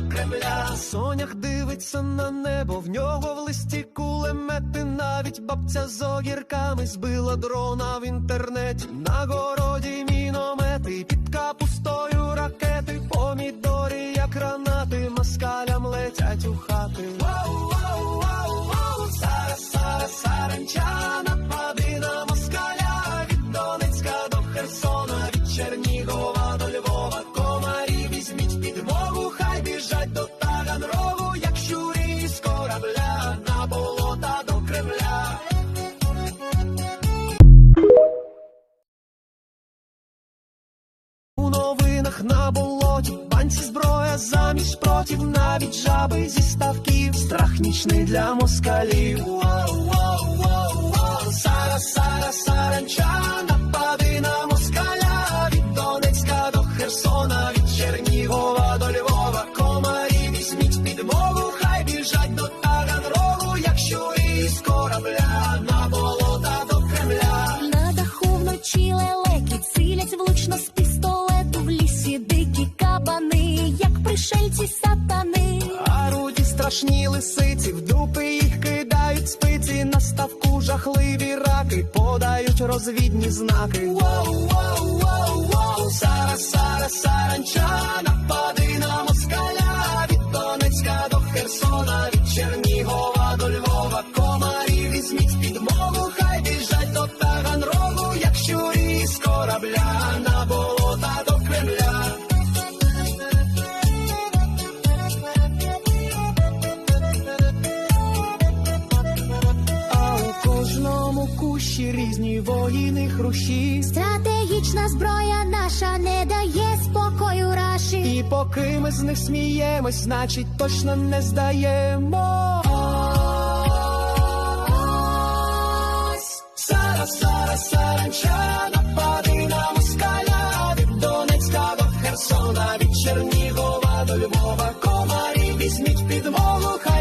корабля. Сонях дивиться на небо, в нього в листі кулемети. Навіть бабця з огірками збила дрона в інтернеті. На городі міномети, під капустою ракети, помідори, як гранати, маскалям летять у хати. На болоті, банці зброя замість протів, навіть жаби зі ставків, страх нічний для москалів. Воу, воу, страшні лисиці, в дупи їх кидають спиці, на ставку жахливі раки, подають розвідні знаки. Воу, воу, воу, воу, Сара, Сара, Саранча, різні воїни хрущі. Стратегічна зброя наша не дає спокою раші. І поки ми з них сміємось, значить точно не здаємо. Сара, Сара, Саранча, напади на москаля, від Донецька до Херсона, від Чернігова до Львова, комарі візьміть підмогу, хай